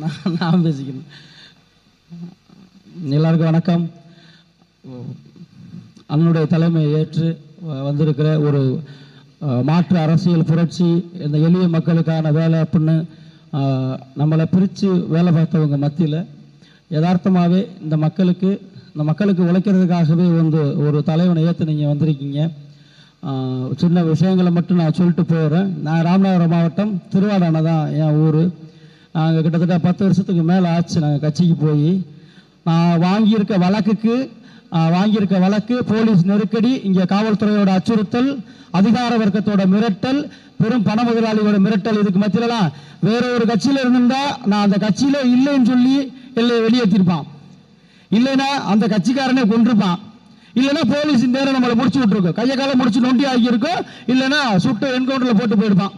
நான் நான் பேசிக்கிறேன். எல்லாருக்கும் வணக்கம். அண்ணனுடைய தலைமையை ஏற்று வந்திருக்கிற ஒரு மாற்று அரசியல் புரட்சி இந்த எளிய மக்களுக்கான வேலை அப்படின்னு நம்மளை பிரித்து வேலை பார்த்தவங்க மத்தியில் யதார்த்தமாகவே இந்த மக்களுக்கு இந்த மக்களுக்கு உழைக்கிறதுக்காகவே வந்து ஒரு தலைவனை ஏற்று நீங்கள் வந்திருக்கீங்க. சின்ன விஷயங்களை மட்டும் நான் சொல்லிட்டு போகிறேன் நான் ராமநாதபுரம் மாவட்டம் திருவாடானை தான் என் ஊர். நாங்கள் கிட்டத்தட்ட பத்து வருஷத்துக்கு மேலே ஆச்சு. நாங்கள் கட்சிக்கு போய் நான் வாங்கியிருக்க வழக்குக்கு வாங்கியிருக்க வழக்கு போலீஸ் நெருக்கடி இங்கே காவல்துறையோட அச்சுறுத்தல் அதிகார வர்க்கத்தோட மிரட்டல் பெரும் பண முதலாளியோட மிரட்டல் இதுக்கு மத்தியிலலாம் வேற ஒரு கட்சியில் இருந்திருந்தா நான் அந்த கட்சியில இல்லைன்னு சொல்லி எல்லையை வெளியேற்றிருப்பான். இல்லைன்னா அந்த கட்சிக்காரனே கொண்டிருப்பான் இல்லைன்னா போலீஸ் நேரம் நம்மளை முடிச்சு விட்டுருக்கோம். கையை காலை முடிச்சு நொண்டி ஆகியிருக்கோம் இல்லைன்னா சுட்டு என்கவுண்டரில் போட்டு போயிருப்பான்.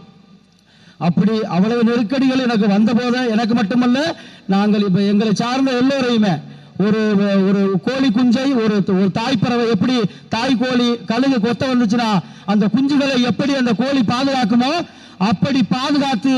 அப்படி அவ்வளவு நெருக்கடிகள் எனக்கு வந்த போது எனக்கு மட்டுமல்ல நாங்கள் இப்ப எங்களை சார்ந்த எல்லோரையுமே ஒரு ஒரு கோழி குஞ்சை ஒரு ஒரு தாய் பறவை எப்படி தாய் கோழி கழுகு கொத்த வந்துச்சுன்னா அந்த குஞ்சுகளை எப்படி அந்த கோழி பாதுகாக்குமோ அப்படி பாதுகாத்து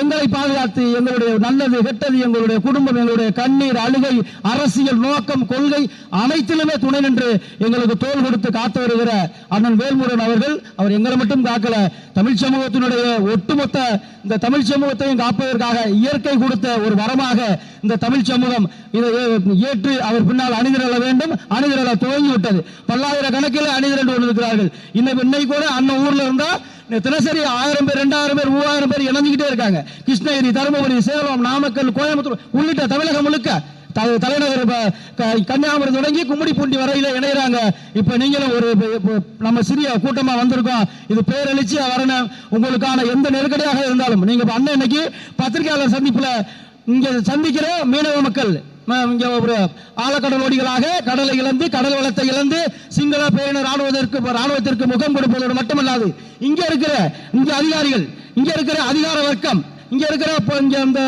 எங்களை பாதுகாத்து எங்களுடைய நல்லது கெட்டது எங்களுடைய குடும்பம் எங்களுடைய கண்ணீர் அழுகை அரசியல் நோக்கம் கொள்கை அனைத்திலுமே துணை நின்று எங்களுக்கு தோல் கொடுத்து காத்து வருகிற அண்ணன் வேல்முருகன் அவர்கள். அவர் எங்களை மட்டும் காக்கல. தமிழ் சமூகத்தினுடைய ஒட்டுமொத்த இந்த தமிழ் சமூகத்தையும் காப்பதற்காக இயற்கை கொடுத்த ஒரு வரமாக இந்த தமிழ் சமூகம் இதை ஏற்று அவர் பின்னால் அணிதிரள வேண்டும். அணிதிரள துவங்கி விட்டது பல்லாயிரக்கணக்கில் அணிதிரண்டு கொண்டிருக்கிறார்கள். இன்னைக்கு இன்னைக்கு கூட அண்ணன் ஊர்ல இருந்தா தினசரி ஆயிரம் பேர் ரெண்டாயிரம் பேர் மூவாயிரம் பேர் இணைஞ்சுக்கிட்டே இருக்காங்க. கிருஷ்ணகிரி தருமபுரி சேலம் நாமக்கல் கோயம்புத்தூர் உள்ளிட்ட தமிழகம் முழுக்க தலைநகர் க- கன்னியாகுமரி தொடங்கி கும்மிடிப்பூண்டி வரையில இணையறாங்க. இப்ப நீங்களும் ஒரு நம்ம சிறிய கூட்டமா வந்திருக்கோம். இது பேரெழுச்சியா வரணும் உங்களுக்கான எந்த நெருக்கடியாக இருந்தாலும் நீங்க அண்ணன் இன்னைக்கு பத்திரிகையாளர் சந்திப்புல இங்க சந்திக்கிற மீனவ மக்கள் இங்கே ஒரு ஆழக்கடலோடிகளாக கடலை இழந்து கடல் வளத்தை இழந்து சிங்கள பேரினர் ராணுவத்திற்கு ராணுவத்திற்கு முகம் கொடுப்பதோடு மட்டுமல்லாது இங்க இருக்கிற இங்க அதிகாரிகள் இங்க இருக்கிற அதிகார வர்க்கம் இங்க இருக்கிற இப்போ அந்த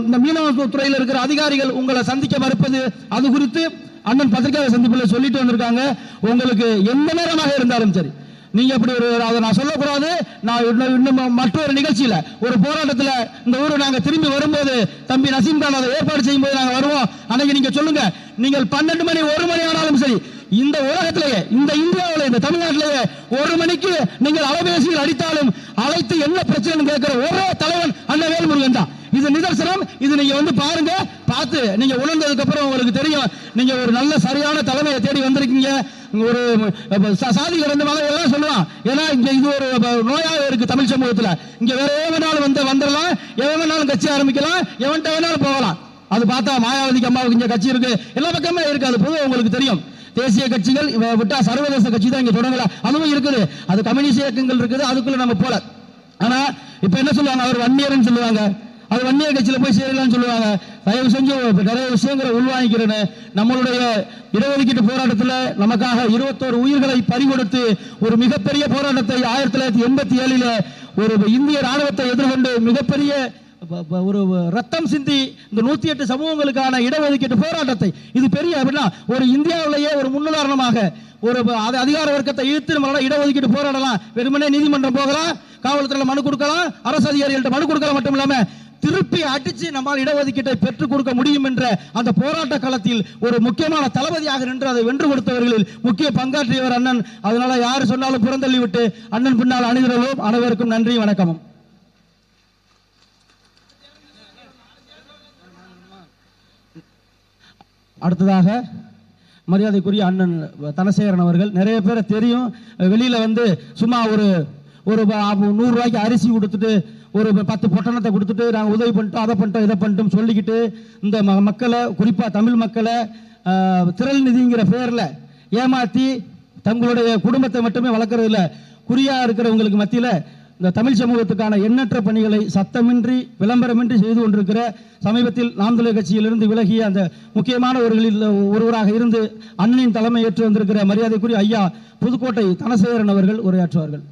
இந்த மீனவ துறையில் இருக்கிற அதிகாரிகள் உங்களை சந்திக்க மறுப்பது அது குறித்து அண்ணன் பத்திரிகையாளர் சந்திப்பில் சொல்லிட்டு வந்திருக்காங்க. உங்களுக்கு எந்த நேரமாக இருந்தாலும் சரி நீங்க அப்படி ஒரு அதை நான் சொல்லக்கூடாது. நான் இன்னும் இன்னும் மற்றொரு நிகழ்ச்சியில ஒரு போராட்டத்தில் இந்த ஊரை நாங்க திரும்பி வரும்போது தம்பி நசீம் கான் அதை ஏற்பாடு செய்யும் போது நாங்க வருவோம். அன்னைக்கு நீங்க சொல்லுங்க. நீங்கள் பன்னெண்டு மணி ஒரு மணி ஆனாலும் சரி இந்த உலகத்திலேயே இந்த இந்தியாவில இந்த தமிழ்நாட்டிலேயே ஒரு மணிக்கு நீங்கள் அலைபேசியில் அடித்தாலும் அழைத்து என்ன பிரச்சனை கேட்கிற ஒரே தலைவன் அண்ணன் வேல்முருகன் தான். இது நிதர்சனம். இது நீங்க வந்து பாருங்க. பார்த்து நீங்க உணர்ந்ததுக்கு அப்புறம் உங்களுக்கு தெரியும். நீங்க ஒரு நல்ல சரியான தலைமையை தேடி வந்திருக்கீங்க. ஒரு சாதி கடந்த மதம் எல்லாம் சொல்லுவான் ஏன்னா இங்க இது ஒரு அஹ், நோயாக இருக்கு தமிழ் சமூகத்துல. இங்க வேற எவனாலும் வந்து வந்துடலாம். எவன் வேணாலும் கட்சி ஆரம்பிக்கலாம். எவன்கிட்ட வேணாலும் போகலாம். அது பார்த்தா மாயாவதிக்கு அம்மாவுக்கு இங்க கட்சி இருக்கு. எல்லா பக்கமே இருக்கு. அது பொதுவாக உங்களுக்கு தெரியும். தேசிய கட்சிகள் விட்டா சர்வதேச கட்சி தான் இங்க தொடங்கல. அதுவும் இருக்குது. அது கம்யூனிஸ்ட் இயக்கங்கள் இருக்குது. அதுக்குள்ள நம்ம போல ஆனா இப்ப என்ன சொல்லுவாங்க? அவர் வன்னியர்னு சொல்லுவாங்க. அது வன்னிய கட்சியில் போய் சேரலாம்னு சொல்லுவாங்க. தயவு செஞ்சு நிறைய விஷயங்களை உள்வாங்கிக்கிறேன்னு. நம்மளுடைய இடஒதுக்கீட்டு போராட்டத்தில் நமக்காக இருபத்தோரு உயிர்களை பறிகொடுத்து ஒரு மிகப்பெரிய போராட்டத்தை ஆயிரத்தி தொள்ளாயிரத்தி எண்பத்தி ஏழில் ஒரு இந்திய ராணுவத்தை எதிர்கொண்டு மிகப்பெரிய ஒரு ரத்தம் சிந்தி இந்த நூத்தி எட்டு சமூகங்களுக்கான இடஒதுக்கீட்டு போராட்டத்தை. இது பெரிய அப்படின்னா ஒரு இந்தியாவிலேயே ஒரு முன்னுதாரணமாக ஒரு அது அதிகார வர்க்கத்தை இழுத்து நம்மளால இடஒதுக்கீட்டு போராடலாம். வெறுமனே நீதிமன்றம் போகலாம் காவல்துறையில் மனு கொடுக்கலாம் அரசு அதிகாரிகள்ட்ட மனு கொடுக்கலாம் மட்டும் இல்லாமல் திருப்பி அடிச்சு நம்மால் இடஒதுக்கீட்டை பெற்றுக் கொடுக்க முடியும் என்ற அந்த போராட்ட களத்தில் ஒரு முக்கியமான தளபதியாக நின்று அதை வென்று கொடுத்தவர்களில் முக்கிய பங்காற்றியவர் அண்ணன். அதனால யார் சொன்னாலும் புறந்தள்ளி விட்டு அண்ணன் பின்னால் அணிதிரளும். அனைவருக்கும் நன்றி வணக்கமும். அடுத்ததாக மரியாதைக்குரிய அண்ணன் தனசேகரன் அவர்கள். நிறைய பேரை தெரியும். வெளியில வந்து சும்மா ஒரு ஒரு ப- நூறு ரூபாய்க்கு அரிசி கொடுத்துட்டு ஒரு பத்து பொட்டணத்தை கொடுத்துட்டு நாங்கள் உதவி பண்ணிட்டோம் அதை பண்ணிட்டோம் இதை பண்ணிட்டோம் சொல்லிக்கிட்டு இந்த ம- மக்களை குறிப்பாக தமிழ் மக்களை திரள் நிதிங்கிற பேரில் ஏமாற்றி தங்களுடைய குடும்பத்தை மட்டுமே வளர்க்குறதில்ல குறியாக இருக்கிறவங்களுக்கு மத்தியில் இந்த தமிழ் சமூகத்துக்கான எண்ணற்ற பணிகளை சத்தமின்றி விளம்பரமின்றி செய்து கொண்டிருக்கிற சமீபத்தில் நாம் தமிழர் கட்சியிலிருந்து விலகிய அந்த முக்கியமானவர்களில் ஒருவராக இருந்து அண்ணனின் தலைமை ஏற்று வந்திருக்கிற மரியாதைக்குரிய ஐயா புதுக்கோட்டை தனசேகரன் அவர்கள் உரையாற்றுவார்கள்.